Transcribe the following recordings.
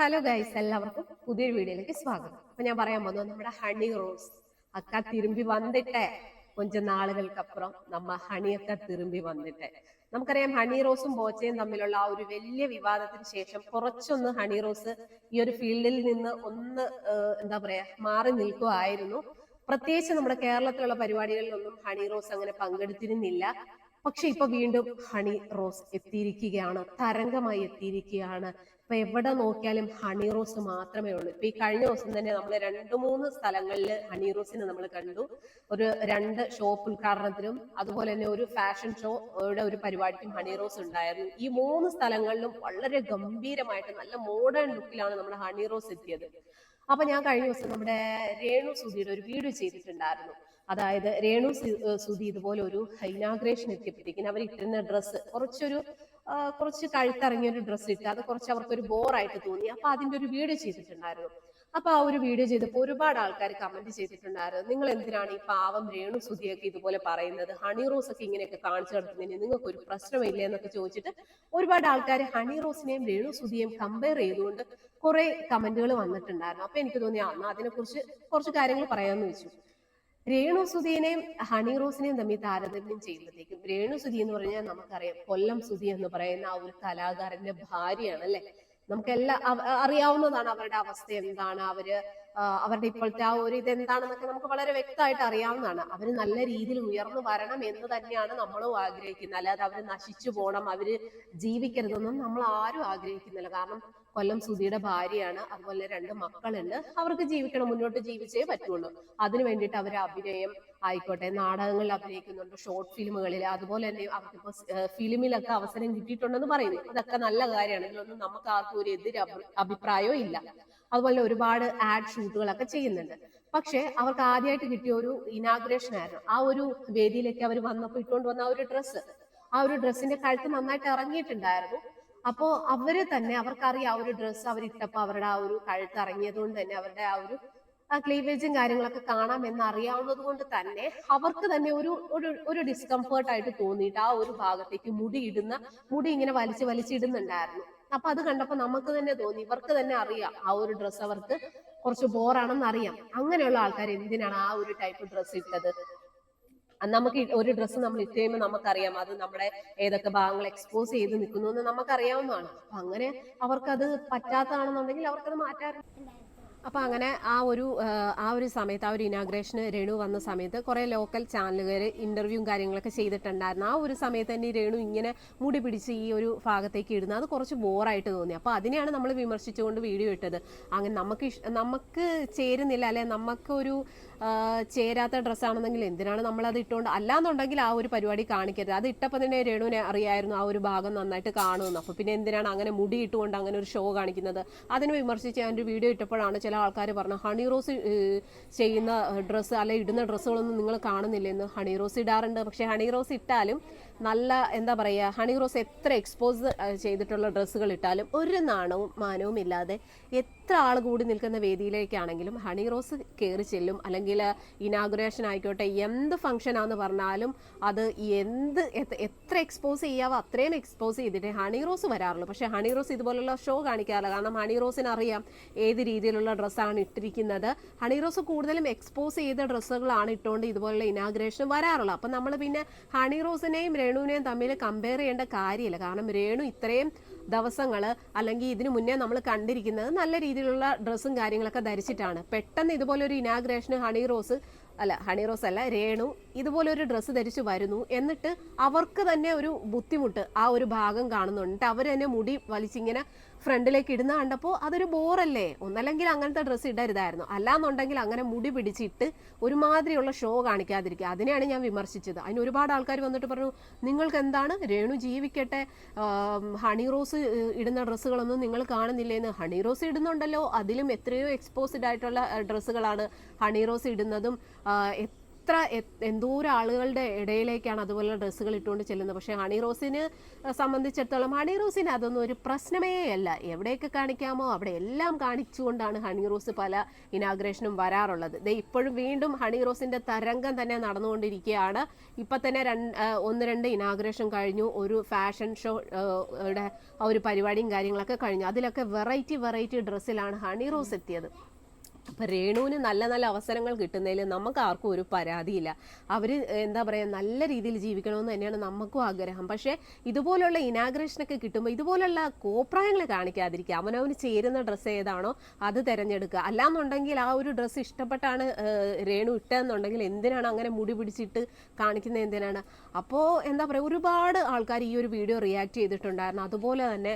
Hello guys എല്ലാവർക്കും പുതിയൊരു വീഡിയോയിലേക്ക് സ്വാഗതം. അപ്പൊ ഞാൻ പറയാൻ പോകുന്നത് നമ്മുടെ ഹണി റോസ് അക്ക തിരുമ്പി വന്നിട്ടേ. കൊഞ്ച നാളുകൾക്കപ്പുറം നമ്മ ഹണിയൊക്കെ തിരുമ്പി വന്നിട്ടേ. നമുക്കറിയാം ഹണി റോസും ബോച്ചയും തമ്മിലുള്ള ആ ഒരു വലിയ വിവാദത്തിന് ശേഷം കുറച്ചൊന്ന് ഹണി റോസ് ഈ ഒരു ഫീൽഡിൽ നിന്ന് ഒന്ന് എന്താ പറയാ മാറി നിൽക്കുമായിരുന്നു പ്രത്യേകിച്ച് നമ്മുടെ കേരളത്തിലുള്ള പരിപാടികളിലൊന്നും ഹണി റോസ് അങ്ങനെ പങ്കെടുത്തിരുന്നില്ല. പക്ഷെ ഇപ്പൊ വീണ്ടും ഹണി റോസ് എത്തിയിരിക്കുകയാണ്. തരംഗമായി എത്തിയിരിക്കുകയാണ്. ഇപ്പൊ എവിടെ നോക്കിയാലും ഹണി റോസ് മാത്രമേ ഉള്ളൂ. ഇപ്പൊ ഈ കഴിഞ്ഞ ദിവസം തന്നെ നമ്മൾ രണ്ട് മൂന്ന് സ്ഥലങ്ങളിൽ ഹണി റോസിനെ നമ്മൾ കണ്ടു. ഒരു രണ്ട് ഷോപ്പ് ഉദ്ഘാടനത്തിനും അതുപോലെ തന്നെ ഒരു ഫാഷൻ ഷോയുടെ ഒരു പരിപാടിക്കും ഹണി റോസ് ഉണ്ടായിരുന്നു. ഈ മൂന്ന് സ്ഥലങ്ങളിലും വളരെ ഗംഭീരമായിട്ട് നല്ല മോഡേൺ ലുക്കിലാണ് നമ്മുടെ ഹണി റോസ് എത്തിയത്. അപ്പൊ ഞാൻ കഴിഞ്ഞ ദിവസം നമ്മുടെ രേണു സുധിയുടെ ഒരു വീഡിയോ ചെയ്തിട്ടുണ്ടായിരുന്നു. അതായത് രേണു സുധി ഇതുപോലെ ഒരു ഇനാഗ്രേഷൻ എത്തിയപ്പോഴത്തേക്കിന് അവർ ഇട്ടിരുന്ന ഡ്രസ്സ് കുറച്ചൊരു കുറച്ച് കഴുത്തിറങ്ങിയ ഒരു ഡ്രസ്സ് ഇട്ട് അത് കുറച്ച് അവർക്ക് ഒരു ബോറായിട്ട് തോന്നി. അപ്പൊ അതിന്റെ ഒരു വീഡിയോ ചെയ്തിട്ടുണ്ടായിരുന്നു. അപ്പൊ ആ ഒരു വീഡിയോ ചെയ്തപ്പോൾ ഒരുപാട് ആൾക്കാർ കമന്റ് ചെയ്തിട്ടുണ്ടായിരുന്നു. നിങ്ങൾ എന്തിനാണ് ഈ പാവം രേണു സുധിയൊക്കെ ഇതുപോലെ പറയുന്നത്? ഹണി റോസ് ഒക്കെ ഇങ്ങനെയൊക്കെ കാണിച്ചു നടത്തുന്നതിന് നിങ്ങൾക്ക് ഒരു പ്രശ്നമില്ല? എന്നൊക്കെ ചോദിച്ചിട്ട് ഒരുപാട് ആൾക്കാർ ഹണി റോസിനെയും രേണു സുധിയെയും കമ്പയർ ചെയ്തുകൊണ്ട് കുറെ കമന്റുകൾ വന്നിട്ടുണ്ടായിരുന്നു. അപ്പൊ എനിക്ക് തോന്നി ആ, എന്നാ അതിനെ കുറിച്ച് കുറച്ച് കാര്യങ്ങൾ പറയാമെന്ന് വെച്ചു. രേണു സുധീനെയും ഹണി റോസിനെയും തമ്മിൽ താരതമ്യം ചെയ്യുമ്പോഴത്തേക്കും രേണു സുധി എന്ന് പറഞ്ഞാൽ നമുക്കറിയാം കൊല്ലം സുധി എന്ന് പറയുന്ന ആ ഒരു കലാകാരന്റെ ഭാര്യയാണ് അല്ലെ? നമുക്കെല്ലാം അറിയാവുന്നതാണ് അവരുടെ അവസ്ഥ എന്താണ് അവർ അവരുടെ ഇപ്പോഴത്തെ ആ ഒരു ഇത് എന്താണെന്നൊക്കെ നമുക്ക് വളരെ വ്യക്തമായിട്ട് അറിയാവുന്നതാണ്. അവർ നല്ല രീതിയിൽ ഉയർന്നു വരണം എന്ന് തന്നെയാണ് നമ്മളും ആഗ്രഹിക്കുന്നത്. അല്ലാതെ അവർ നശിച്ചു പോകണം അവർ ജീവിക്കരുതെന്നും നമ്മൾ ആരും ആഗ്രഹിക്കുന്നില്ല. കാരണം കൊല്ലം സുധിയുടെ ഭാര്യയാണ് അതുപോലെ രണ്ട് മക്കളുണ്ട്. അവർക്ക് ജീവിക്കണം മുന്നോട്ട് ജീവിച്ചേ പറ്റുള്ളൂ. അതിനു വേണ്ടിയിട്ട് അവർ അഭിനയം ആയിക്കോട്ടെ നാടകങ്ങളിൽ അഭിനയിക്കുന്നുണ്ട് ഷോർട്ട് ഫിലിമുകളിൽ. അതുപോലെ തന്നെ അവർക്കിപ്പോ ഫിലിമിലൊക്കെ അവസരം കിട്ടിയിട്ടുണ്ടെന്ന് പറയുന്നു. അതൊക്കെ നല്ല കാര്യമാണ്. ഇതിലൊന്നും നമുക്ക് ആർക്കും ഒരു എതിർ അഭിപ്രായവും ഇല്ല. അതുപോലെ ഒരുപാട് ആഡ് ഷൂട്ടുകളൊക്കെ ചെയ്യുന്നുണ്ട്. പക്ഷെ അവർക്ക് ആദ്യമായിട്ട് കിട്ടിയ ഒരു ഇനാഗ്രേഷൻ ആയിരുന്നു. ആ ഒരു വേദിയിലേക്ക് അവർ വന്നപ്പോൾ ഇട്ടുകൊണ്ട് വന്ന ആ ഒരു ഡ്രസ്സ് ആ ഒരു ഡ്രസ്സിന്റെ കഴുത്ത് നന്നായിട്ട് ഇറങ്ങിയിട്ടുണ്ടായിരുന്നു. അപ്പോ അവർ തന്നെ അവർക്കറിയാം ആ ഒരു ഡ്രസ്സ് അവർ ഇട്ടപ്പോ അവരുടെ ആ ഒരു കഴുത്ത് ഇറങ്ങിയത് കൊണ്ട് തന്നെ അവരുടെ ആ ഒരു ക്ലീവേജും കാര്യങ്ങളൊക്കെ കാണാം എന്ന് അറിയാവുന്നത് കൊണ്ട് തന്നെ അവർക്ക് തന്നെ ഒരു ഒരു ഡിസ്കംഫേർട്ട് ആയിട്ട് തോന്നിയിട്ട് ആ ഒരു ഭാഗത്തേക്ക് മുടി ഇടുന്ന മുടി ഇങ്ങനെ വലിച്ച് വലിച്ചിടുന്നുണ്ടായിരുന്നു അപ്പൊ അത് കണ്ടപ്പോ നമുക്ക് തന്നെ തോന്നി. ഇവർക്ക് തന്നെ അറിയാം ആ ഒരു ഡ്രസ്സ് അവർക്ക് കുറച്ച് ബോറാണെന്ന് അറിയാം. അങ്ങനെയുള്ള ആൾക്കാർ എന്തിനാണ് ആ ഒരു ടൈപ്പ് ഡ്രസ്സ് ഇട്ടത്? നമുക്ക് ഒരു ഡ്രസ്സ് നമ്മൾ ഇട്ട് നമുക്കറിയാം അത് നമ്മുടെ ഏതൊക്കെ ഭാഗങ്ങൾ എക്സ്പോസ് ചെയ്ത് നിൽക്കുന്നു എന്ന് നമുക്കറിയാവുന്നതാണ്. അപ്പൊ അങ്ങനെ അവർക്കത് പറ്റാത്തതാണെന്നുണ്ടെങ്കിൽ അവർക്കത് മാറ്റാൻ അപ്പൊ അങ്ങനെ ആ ഒരു ആ, ഒരു സമയത്ത് ആ ഒരു ഇനാഗ്രേഷന് രേണു വന്ന സമയത്ത് കുറേ ലോക്കൽ ചാനലുകാർ ഇന്റർവ്യൂവും കാര്യങ്ങളൊക്കെ ചെയ്തിട്ടുണ്ടായിരുന്നു. ആ ഒരു സമയത്ത് തന്നെ രേണു ഇങ്ങനെ മുടി പിടിച്ച് ഈ ഒരു ഭാഗത്തേക്ക് ഇടുന്നത്. അത് കുറച്ച് ബോറായിട്ട് തോന്നി. അപ്പോൾ അതിനെയാണ് നമ്മൾ വിമർശിച്ചുകൊണ്ട് വീഡിയോ ഇട്ടത്. അങ്ങനെ നമുക്ക് നമുക്ക് ചേരുന്നില്ല അല്ലെ നമുക്കൊരു ചേരാത്ത ഡ്രസ്സാണെന്നെങ്കിൽ എന്തിനാണ് നമ്മളത് ഇട്ടുകൊണ്ട് അല്ലാന്നുണ്ടെങ്കിൽ ആ ഒരു പരിപാടി കാണിക്കരുത്. അത് ഇട്ടപ്പോൾ തന്നെ രേണുവിനെ അറിയായിരുന്നു ആ ഒരു ഭാഗം നന്നായിട്ട് കാണുമെന്ന്. അപ്പോൾ പിന്നെ എന്തിനാണ് അങ്ങനെ മുടി ഇട്ടുകൊണ്ട് അങ്ങനെ ഒരു ഷോ കാണിക്കുന്നത്? അതിനെ വിമർശിച്ച് ഞാൻ ഒരു വീഡിയോ ഇട്ടപ്പോഴാണ് ചില ആൾക്കാർ പറഞ്ഞു ഹണി റോസ് ചെയ്യുന്ന ഡ്രസ്സ് അല്ലെ ഇടുന്ന ഡ്രസ്സുകളൊന്നും നിങ്ങൾ കാണുന്നില്ലെന്ന് ഹണി റോസ് ഇടാറുണ്ട്. പക്ഷേ ഹണി റോസ് ഇട്ടാലും നല്ല എന്താ പറയുക ഹണി റോസ് എത്ര എക്സ്പോസ് ചെയ്തിട്ടുള്ള ഡ്രസ്സുകൾ ഇട്ടാലും ഒരു നാണവും മാനവും ഇല്ലാതെ എത്ര ആൾ കൂടി നിൽക്കുന്ന വേദിയിലേക്കാണെങ്കിലും ഹണി റോസ് കയറി ചെല്ലും. അല്ലെങ്കിൽ ഇനാഗുറേഷൻ ആയിക്കോട്ടെ എന്ത് ഫംഗ്ഷൻ ആണെന്ന് പറഞ്ഞാലും അത് എന്ത് എത്ര എക്സ്പോസ് ചെയ്യാവോ അത്രയും എക്സ്പോസ് ചെയ്തിട്ടേ ഹണി റോസ് വരാറുള്ളൂ. പക്ഷേ ഹണി റോസ് ഇതുപോലുള്ള ഷോ കാണിക്കാറില്ല. കാരണം ഹണി റോസിന് അറിയാം ഏത് രീതിയിലുള്ള ഡ്രസ്സാണ് ഇട്ടിരിക്കുന്നത്. ഹണി റോസ് കൂടുതലും എക്സ്പോസ് ചെയ്ത ഡ്രസ്സുകളാണ് ഇട്ടുകൊണ്ട് ഇതുപോലുള്ള ഇനാഗ്രേഷൻ വരാറുള്ളത്. അപ്പം നമ്മൾ പിന്നെ ഹണി റോസിനെയും രേണുവിനെയും തമ്മിൽ കമ്പയർ ചെയ്യേണ്ട കാര്യമില്ല. കാരണം രേണു ഇത്രയും ദിവസങ്ങൾ അല്ലെങ്കിൽ ഇതിനു മുന്നേ നമ്മൾ കണ്ടിരിക്കുന്നത് നല്ല രീതിയിലുള്ള ഡ്രസ്സും കാര്യങ്ങളൊക്കെ ധരിച്ചിട്ടാണ്. പെട്ടെന്ന് ഇതുപോലൊരു ഇനാഗ്രേഷന് ഹണി റോസ് അല്ല ഹണി റോസ് അല്ല രേണു ഇതുപോലെ ഒരു ഡ്രസ്സ് ധരിച്ചു വരുന്നു. എന്നിട്ട് അവർക്ക് തന്നെ ഒരു ബുദ്ധിമുട്ട് ആ ഒരു ഭാഗം കാണുന്നുണ്ട് അവർ തന്നെ മുടി വലിച്ചിങ്ങനെ ഫ്രണ്ടിലേക്ക് ഇടുന്ന കണ്ടപ്പോൾ അതൊരു ബോറല്ലേ? ഒന്നല്ലെങ്കിൽ അങ്ങനത്തെ ഡ്രസ്സ് ഇടരുതായിരുന്നു. അല്ലാന്നുണ്ടെങ്കിൽ അങ്ങനെ മുടി പിടിച്ചിട്ട് ഒരുമാതിരിയുള്ള ഷോ കാണിക്കാതിരിക്കുക. അതിനെയാണ് ഞാൻ വിമർശിച്ചത്. അതിന് ഒരുപാട് ആൾക്കാർ വന്നിട്ട് പറഞ്ഞു നിങ്ങൾക്ക് എന്താണ് രേണു ജീവിക്കട്ടെ. ഹണി റോസ് ഇടുന്ന ഡ്രസ്സുകളൊന്നും നിങ്ങൾ കാണുന്നില്ലേന്ന്. ഹണി റോസ് ഇടുന്നുണ്ടല്ലോ. അതിലും എത്രയോ എക്സ്പോസ്ഡ് ആയിട്ടുള്ള ഡ്രസ്സുകളാണ് ഹണി റോസ് ഇടുന്നതും എത്ര എന്തോരം ആളുകളുടെ ഇടയിലേക്കാണ് അതുപോലെ ഡ്രസ്സുകൾ ഇട്ടുകൊണ്ട് ചെല്ലുന്നത്? പക്ഷേ ഹണി റോസിന് സംബന്ധിച്ചിടത്തോളം ഹണി റോസിന് അതൊന്നും ഒരു പ്രശ്നമേ അല്ല. എവിടെയൊക്കെ കാണിക്കാമോ അവിടെ എല്ലാം കാണിച്ചുകൊണ്ടാണ് ഹണി റോസ് പല ഇനാഗ്രേഷനും വരാറുള്ളത്. ദേ ഇപ്പോഴും വീണ്ടും ഹണി റോസിന്റെ തരംഗം തന്നെ നടന്നുകൊണ്ടിരിക്കുകയാണ്. ഇപ്പം തന്നെ രണ്ട് ഒന്ന് രണ്ട് ഇനാഗ്രേഷൻ കഴിഞ്ഞു. ഒരു ഫാഷൻ ഷോ ഒരു പരിപാടിയും കാര്യങ്ങളൊക്കെ കഴിഞ്ഞു. അതിലൊക്കെ വെറൈറ്റി വെറൈറ്റി ഡ്രസ്സിലാണ് ഹണി റോസ് എത്തിയത്. അപ്പൊ രേണുവിന് നല്ല നല്ല അവസരങ്ങൾ കിട്ടുന്നതിൽ നമുക്ക് ആർക്കും ഒരു പരാതിയില്ല. അവർ എന്താ പറയുക നല്ല രീതിയിൽ ജീവിക്കണമെന്ന് തന്നെയാണ് നമുക്കും ആഗ്രഹം. പക്ഷേ ഇതുപോലുള്ള ഇനാഗ്രേഷനൊക്കെ കിട്ടുമ്പോൾ ഇതുപോലുള്ള കോപ്രായങ്ങൾ കാണിക്കാതിരിക്കുക. അവനവന് ചേരുന്ന ഡ്രസ്സ് ഏതാണോ അത് തിരഞ്ഞെടുക്കുക. അല്ലാന്നുണ്ടെങ്കിൽ ആ ഒരു ഡ്രസ്സ് ഇഷ്ടപ്പെട്ടാണ് രേണു ഇട്ടതെന്നുണ്ടെങ്കിൽ എന്തിനാണ് അങ്ങനെ മുടി പിടിച്ചിട്ട് കാണിക്കുന്നത് എന്തിനാണ്? അപ്പോൾ എന്താ പറയുക ഒരുപാട് ആൾക്കാർ ഈ ഒരു വീഡിയോ റിയാക്ട് ചെയ്തിട്ടുണ്ടായിരുന്നു. അതുപോലെ തന്നെ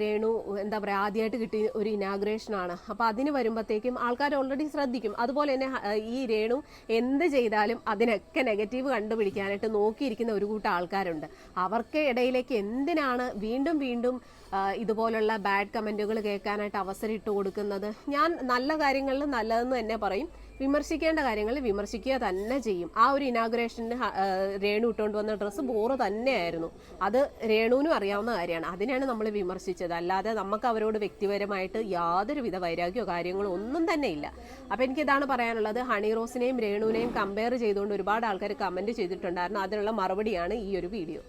രേണു എന്താ പറയുക ആദ്യമായിട്ട് കിട്ടിയ ഒരു ഇനാഗ്രേഷനാണ് അപ്പോൾ അതിന് വരുമ്പോഴത്തേക്കും ആൾക്കാർ ഓൾറെഡി ശ്രദ്ധിക്കും. അതുപോലെ തന്നെ ഈ രേണു എന്ത് ചെയ്താലും അതിനൊക്കെ നെഗറ്റീവ് കണ്ടുപിടിക്കാനായിട്ട് നോക്കിയിരിക്കുന്ന ഒരു കൂട്ടം ആൾക്കാരുണ്ട്. അവർക്ക് ഇടയിലേക്ക് എന്തിനാണ് വീണ്ടും വീണ്ടും ഇതുപോലുള്ള ബാഡ് കമന്റുകൾ കേൾക്കാനായിട്ട് അവസരം ഇട്ട് കൊടുക്കുന്നത് ഞാൻ നല്ല കാര്യങ്ങളിൽ നല്ലതെന്ന് തന്നെ പറയും. വിമർശിക്കേണ്ട കാര്യങ്ങൾ വിമർശിക്കുക തന്നെ ചെയ്യും. ആ ഒരു ഇനാഗുറേഷന് രേണു ഇട്ടുകൊണ്ട് വന്ന ഡ്രസ്സ് ബോറ് തന്നെയായിരുന്നു. അത് രേണുവിനും അറിയാവുന്ന കാര്യമാണ്. അതിനാണ് നമ്മൾ വിമർശിച്ചത്. അല്ലാതെ നമുക്ക് അവരോട് വ്യക്തിപരമായിട്ട് യാതൊരുവിധ വൈരാഗ്യമോ കാര്യങ്ങളോ ഒന്നും തന്നെ ഇല്ല. അപ്പം എനിക്കിതാണ് പറയാനുള്ളത്. ഹണി റോസിനെയും രേണുവിനെയും കമ്പയർ ചെയ്തുകൊണ്ട് ഒരുപാട് ആൾക്കാർ കമന്റ് ചെയ്തിട്ടുണ്ടായിരുന്നു. അതിനുള്ള മറുപടിയാണ് ഈ ഒരു വീഡിയോ